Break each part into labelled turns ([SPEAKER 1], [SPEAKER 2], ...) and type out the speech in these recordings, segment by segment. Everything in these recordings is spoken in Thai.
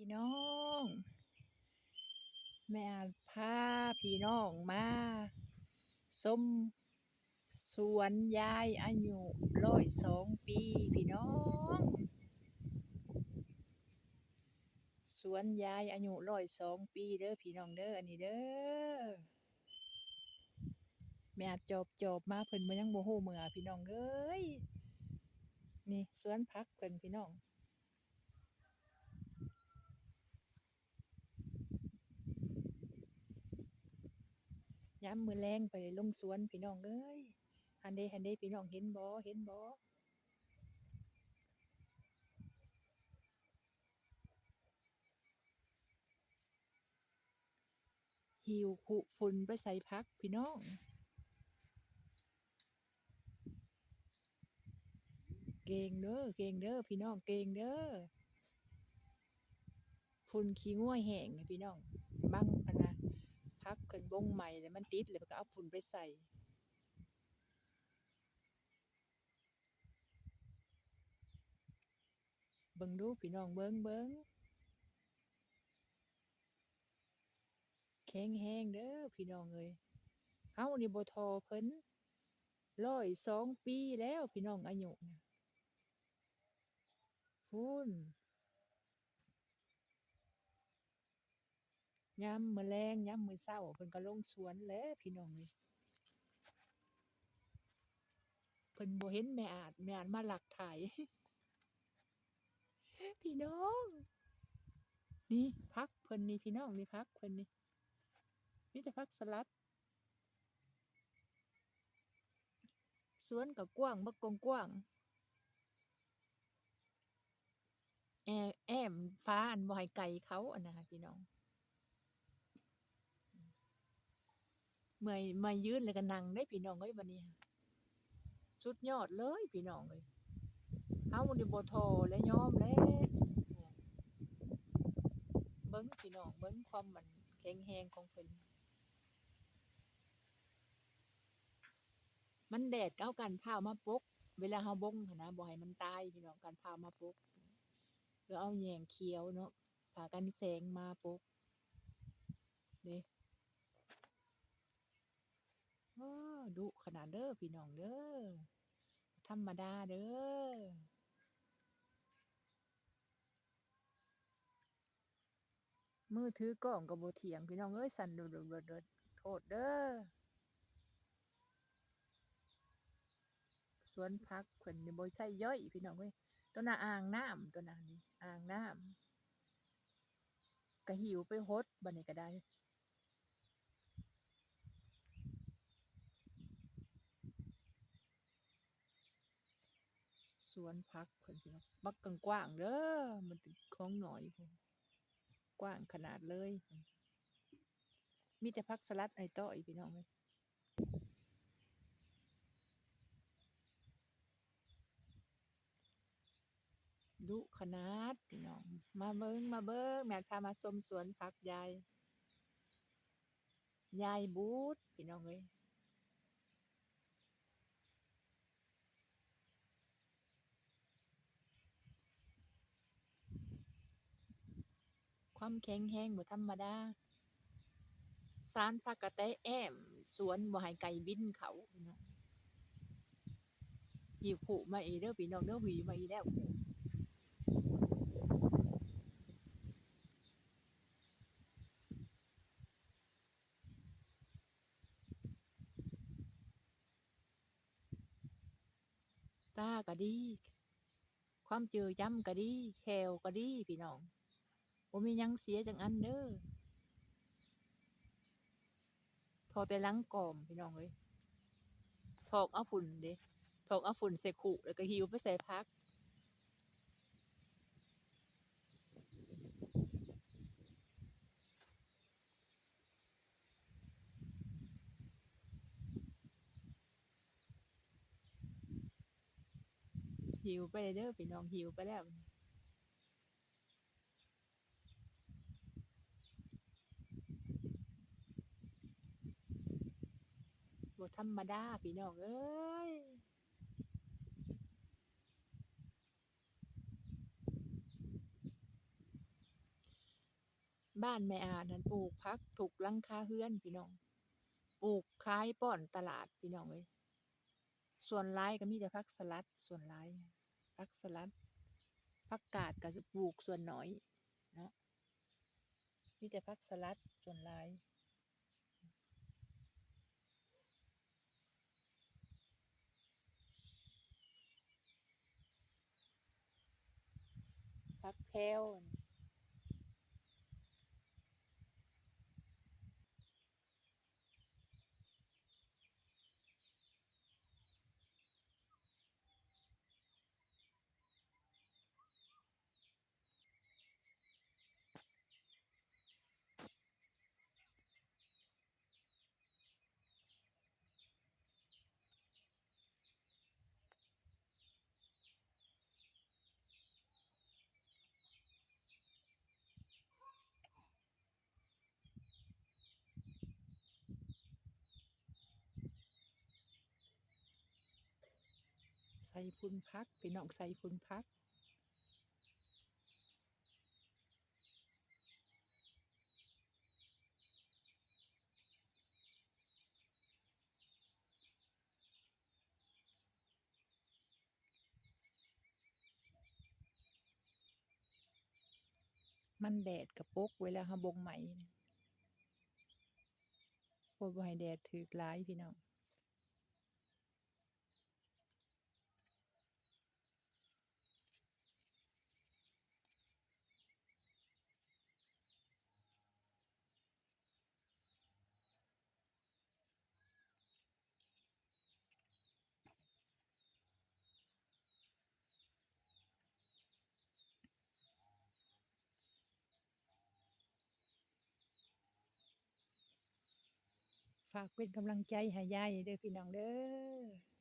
[SPEAKER 1] พี่น้อง แม่อาพาพี่น้องมาส้มสวนยายอายุร้อยสองปีพี่น้อง สวนยายอายุร้อยสองปีเด้อพี่น้องเด้ออันนี้เด้อแม่จอบจอบมาเพิ่นบ่ยังบ่ฮู้เมื่อพี่น้องเอ้ยนี่สวนผักเพิ่นพี่น้อง ยามมื้อแลงไปลงสวนพี่น้องเอ้ยหันเดหันเดพี่น้องเห็นบ่เห็นบ่หิวขุฝุ่นไปใส่พักพี่น้องเก่งเด้อเก่งเด้อพี่น้องเก่งเด้อฝุ่นขี้ง่วยแห้งพี่น้องบังอัน พักเพิ่นบงใหม่แล้วมันติดแล้วมันก็เอาฝุ่นไปใส่เบิ่งดูพี่น้องเบิ่งเบิ่งแข็งแฮงเด้อพี่น้องเอ้ยเฮานี่บ่ทอเพิ่นร้อยสองปีแล้วพี่น้องอายุนะพูน ยามมือแลงยามมือเช้าเพิ่นก็ลงสวนแล้วพี่น้องเอ้ยเพิ่นบ่เห็นแม่อาจแม่อาจมาหลักถ่าย พี่น้อง นี่พักเพิ่นนี่พี่น้องนี่พักเพิ่นนี่มีแต่พักสลัดสวนก็กว้างบักกงกว้างแอแอมฟ้าอันบ่ให้ไกลเขาอันน่ะพี่น้อง เมื่อยมื่อยยืนแล้วก็นั่งได้พี่น้องเอ้ยบัดนี้สุดยอดเลยพี่น้องเอ้ยเฮานี่บ่ท้อและยอมแล้วเบิ่งพี่น้องเบิ่งความมันแข็งแรงของเพิ่นมันแดดก็เอากันพร้ามาปก เวลาเฮาบ่งนะบ่ให้มันตายพี่น้องกันพร้ามาปกหรือเอาแยงเขียวเนาะผ่ากันแสงมาปกเด้ ดุขนาดเด้อพี่น้องเด้อธรรมดาเด้อมือถือกล้องก็บ่เถียงพี่น้องเอ้ยสั่นโดดๆๆๆโทษเด้อสวนผักเพิ่นนี่บ่ใช่ย่อยพี่น้องเอ้ยตัวน่ะอ่างน้ำตัวน่ะนี่อ่างน้ำก็หิวไปหดบัดนี้ก็ได้ สวนผักเพิ่นพี่น้องบักกว้างๆเด้อมันเป็นของหน้อยพุ่นกว้างขนาดเลย มีแต่ผักสลัดไอต้อยพี่น้องเอ้ยดุขนาดพี่น้อง มาเบิ่งมาเบิ่งแม่พามาชมสวนผักยายยายบูดพี่น้องเอ้ย ความแข็งแรงบ่ธรรมดาสารพักกะแตแอม สวนบ่ให้ไก่บินเขาพี่น้องหิวขู่มาอีเด้อพี่น้องเด้อหิวมาอีแล้วตาก็ดี ความเจอจำก็ดีแขวก็ดีพี่น้อง บ่มียังเสียจังอันเด้อทอแต่ลังกอมพี่น้องเอ้ยถอกเอาฝุ่นเด้ถอกเอาฝุ่นใส่ขู่แล้วก็หิวไปใส่พัก หิวไปเลยเด้อพี่น้องหิวไปแล้ว บ่ ธรรมดาพี่น้องเอ้ยบ้านแม่อานั้นปลูกพักถูกลังคาเฮือนพี่น้อง ปลูกขายป้อนตลาดพี่น้องเอ้ยส่วนหลายก็มีแต่พักสลัด ส่วนหลายพักสลัดพักกาดก็จะปลูกส่วนน้อยเนาะมีแต่พักสลัดส่วนหล พักแพ้ว ส่พุนพักพี่น้องใส่พุนพักมันแดดกระปกเวลาฮาบงไหมนะบ่บ่ให้แดดถึกลายพี่น้อง ฝากเป็นกำลังใจให้ยายเด้อพี่น้องเด้อ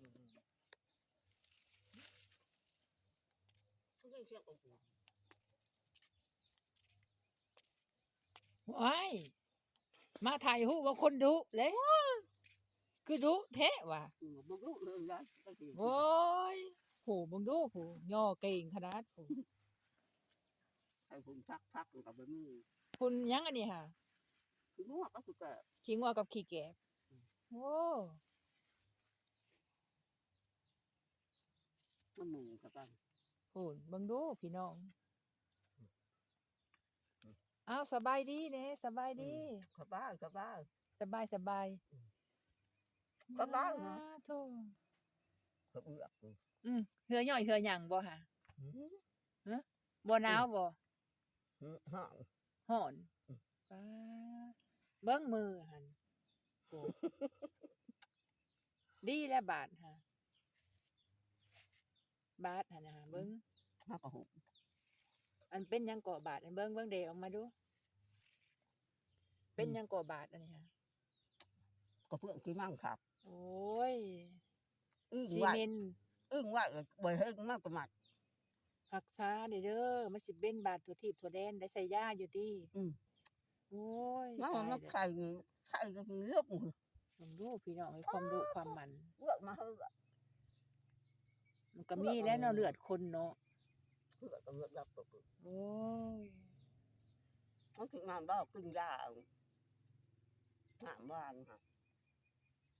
[SPEAKER 2] มันก็เชื่อกับกู
[SPEAKER 1] ว้ายมาถ่ายรูว่าคนดุเลยคือดุแท้ว่ะ
[SPEAKER 2] กูบ่รู้เลยนะ
[SPEAKER 1] โอ้ยโหมึงดูโหย่อเก่งขนาดโห
[SPEAKER 2] ให้ผมพักพักกับแบบนี้
[SPEAKER 1] คุณยังอันนี้ค่ะ
[SPEAKER 2] คือนัวก็คือแก่
[SPEAKER 1] ขี้งัวกับขี้แกบโอ้
[SPEAKER 2] มันหมูกับกัน
[SPEAKER 1] โหมึงดูพี่น้อง อ้าวสบายดีเน่สบายดี
[SPEAKER 2] กับบ้านกับบ้าน
[SPEAKER 1] สบายสบาย
[SPEAKER 2] ก็ได้นะ
[SPEAKER 1] อ่าโธ่
[SPEAKER 2] กับเอือก
[SPEAKER 1] อืมเหือย่อยเหือหยังบ่ค่ะ
[SPEAKER 2] อืม
[SPEAKER 1] บ่หนาวบ่
[SPEAKER 2] อืมห้าง
[SPEAKER 1] ฮ้อน
[SPEAKER 2] อืม
[SPEAKER 1] ป้าเบิ่งมือหั่นโอ้ ดีแล้วบาทฮะ บาทหั่นน่ะเบิ่ง
[SPEAKER 2] ห้างกับหก
[SPEAKER 1] อันเป็นหยังเกาะบาทอันเบิ่งเบิ่งเดออกมาดู เป็นหยังเกาะบาทอันนี้ฮะ
[SPEAKER 2] ก็เพื่อนที่มั่งครับ
[SPEAKER 1] โอ้ย
[SPEAKER 2] อึ้ง
[SPEAKER 1] ซี
[SPEAKER 2] ว่า
[SPEAKER 1] เมนต์
[SPEAKER 2] อึ้งว่าบ่เฮงมากกว่ามัด
[SPEAKER 1] รักษาเด้อเด้อมันสิเป็นบาดทั่วทิพย์ทั่วแดนได้ใส่ยาอยู่ติ
[SPEAKER 2] อืม
[SPEAKER 1] โอ้ย
[SPEAKER 2] มา
[SPEAKER 1] ตาย
[SPEAKER 2] มา
[SPEAKER 1] แล้ว
[SPEAKER 2] ไข่ไข่ก็คือเลือกมือ
[SPEAKER 1] ผมรู้พี่น้องไอ้ความดุความมัน
[SPEAKER 2] เลือกมาเฮือ
[SPEAKER 1] มันก็มีแล้วเนาะเลือดคนเนาะ
[SPEAKER 2] เฮือก็เลือกรับตัว
[SPEAKER 1] โอ้ย
[SPEAKER 2] มันคืองานบ้ากินยาเอางานบ้านค่ะ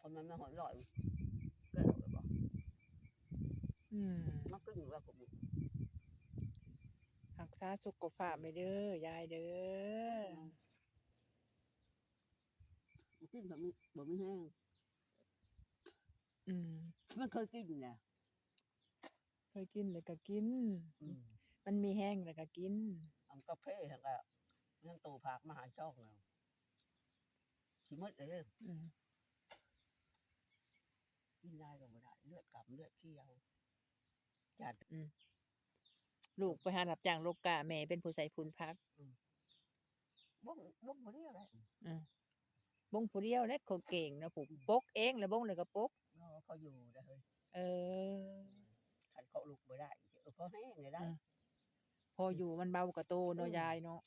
[SPEAKER 2] คนมันไม่หอยลอยแก้วเลยบอก
[SPEAKER 1] อืม
[SPEAKER 2] มันก็อยู่ว่าผม
[SPEAKER 1] รักษาสุขภาพไปเด้อยายเด้อ
[SPEAKER 2] กินแบบมีบ่มีแห้ง
[SPEAKER 1] อืม
[SPEAKER 2] มันเคยกินนะ
[SPEAKER 1] เคยกินแล้วก็กิน
[SPEAKER 2] อืม
[SPEAKER 1] มันมีแห้งแล้วก็กิน
[SPEAKER 2] อันกาแฟหั่นก็ยังตูผักมาหาช่องแล้วสิหมดเลยเด้อ
[SPEAKER 1] อืม
[SPEAKER 2] กินได้ก็บ่ได้เลือดกลับเลือดเที่ยวจัด
[SPEAKER 1] ลูกไปหารับจ้างโลกาแม่เป็นผู้ใส่พุนพัก
[SPEAKER 2] บ่งบ่งบ่ได้อะไร
[SPEAKER 1] บงผู้เดียวเล็กเขาเก่งนะผมปกเองแล้วบงเลยก็ปก
[SPEAKER 2] เนาะเขาอยู่ได้เฮ้ย
[SPEAKER 1] เออ
[SPEAKER 2] คัน เขาลุกบ่ได้เออเขาแห้งเลยได้
[SPEAKER 1] อ่าพออยู่มันเบากว่าโตเนาะ
[SPEAKER 2] อืม
[SPEAKER 1] ยายเนาะ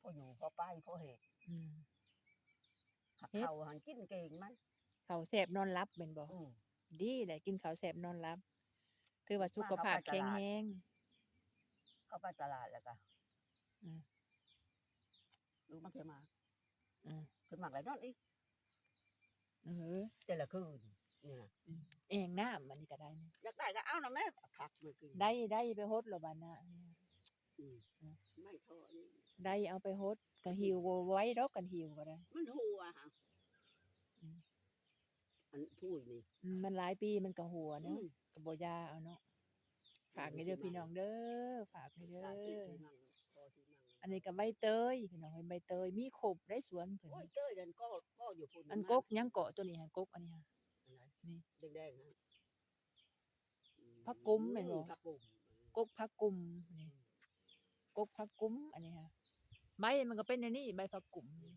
[SPEAKER 2] พออยู่พอไปพอเห็ด
[SPEAKER 1] อืม
[SPEAKER 2] หัก
[SPEAKER 1] เฮ็ด
[SPEAKER 2] เขาหันกินเก่งมัน
[SPEAKER 1] เขาวแสบนอนรับเป็นบ่
[SPEAKER 2] อืม
[SPEAKER 1] ดีแหละกินข้าวแสบนอนรับถือว่าสุขภาพ
[SPEAKER 2] มาเข้าไปตลาด
[SPEAKER 1] แข็งแรง
[SPEAKER 2] เข้าไปตลาดแล้วก็
[SPEAKER 1] อืม
[SPEAKER 2] ลูกมันเคยมา
[SPEAKER 1] อืม
[SPEAKER 2] เคยมาหลายนอนอีก
[SPEAKER 1] เออ
[SPEAKER 2] แต่ละคืน นี่นะ
[SPEAKER 1] เองน้ำมันนี่ก็ได้นะ
[SPEAKER 2] อยากได้ก็เอานะแม่พักมากิน
[SPEAKER 1] ได้ได้ไปฮดและบาดนะ
[SPEAKER 2] อืม
[SPEAKER 1] อืม
[SPEAKER 2] ไม่ท้อนี่
[SPEAKER 1] ได้เอาไปฮดกันหิวบ่ไว้ดอกกันหิวก็ได้
[SPEAKER 2] มันหัวฮะ
[SPEAKER 1] อืม
[SPEAKER 2] อันพูดนี่
[SPEAKER 1] อืมมันหลายปีมันก็หัว
[SPEAKER 2] อื
[SPEAKER 1] เนาะ
[SPEAKER 2] ม
[SPEAKER 1] ก็บ่ยาเอาเนาะฝากให้เด้อพี่น้องเด้อฝากให้เด้
[SPEAKER 2] สาธิต
[SPEAKER 1] อ
[SPEAKER 2] ที่มั่งพอที่มั่ง
[SPEAKER 1] อันนี้ก็ใบเตยพี่น้องเอ้ยใบเตยมีครบได้สวนเพิ่น
[SPEAKER 2] โอ้ยเต้ยเดินก็ก็อยู่พุ่น
[SPEAKER 1] อันกกยังเกาะตัวนี้ฮะกกอันนี้ฮะ
[SPEAKER 2] อั นไหน
[SPEAKER 1] นี่
[SPEAKER 2] แดงๆนะอื
[SPEAKER 1] ผักกุ้มแม่นบ่
[SPEAKER 2] ผักกุ้ม
[SPEAKER 1] กกพักกุมนี่กกพักกุมอันนี้ฮะใบมันก็เป็นอันนี้ใบพักกุมนี่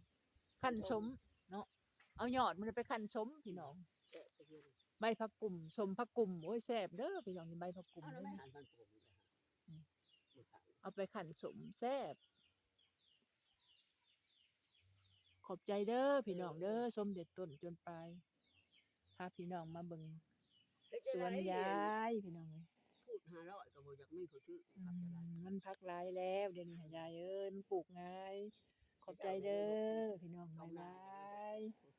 [SPEAKER 1] ขั้นสมเนาะเอายอดมันไปขั้นสมพี่น้อง
[SPEAKER 2] แกะไปเฮ็ด
[SPEAKER 1] ใบพักกุมสมพักกุมโอ้ยแซ่บเด้อพี่น้องนี่ใบพักกุม
[SPEAKER 2] เอาแล้ว
[SPEAKER 1] เด้
[SPEAKER 2] ไม่
[SPEAKER 1] อ
[SPEAKER 2] หันมันผมเลยฮะ
[SPEAKER 1] อืม
[SPEAKER 2] บ่ขาย
[SPEAKER 1] เอาไปขั้นสมแซ่บขอบใจเด้อพี่น้องเด้อสมเด็จต้นจนปลายพาพี่น้องมาเบิ่ง
[SPEAKER 2] เฮ็ด
[SPEAKER 1] ส
[SPEAKER 2] จั่ง
[SPEAKER 1] วน
[SPEAKER 2] ใด
[SPEAKER 1] ยายพี่น้องเอ้ย
[SPEAKER 2] พูดห้าร้อยก็บ่อยากมีผู้ชื่อ
[SPEAKER 1] อื
[SPEAKER 2] ครับจะได้
[SPEAKER 1] มมันพักหลายแล้วเดี๋ยวนี้หายายเอ้ยมันปลูกง่ายขอบใจเด้อพี่น้องบ๊ายบาย
[SPEAKER 2] อื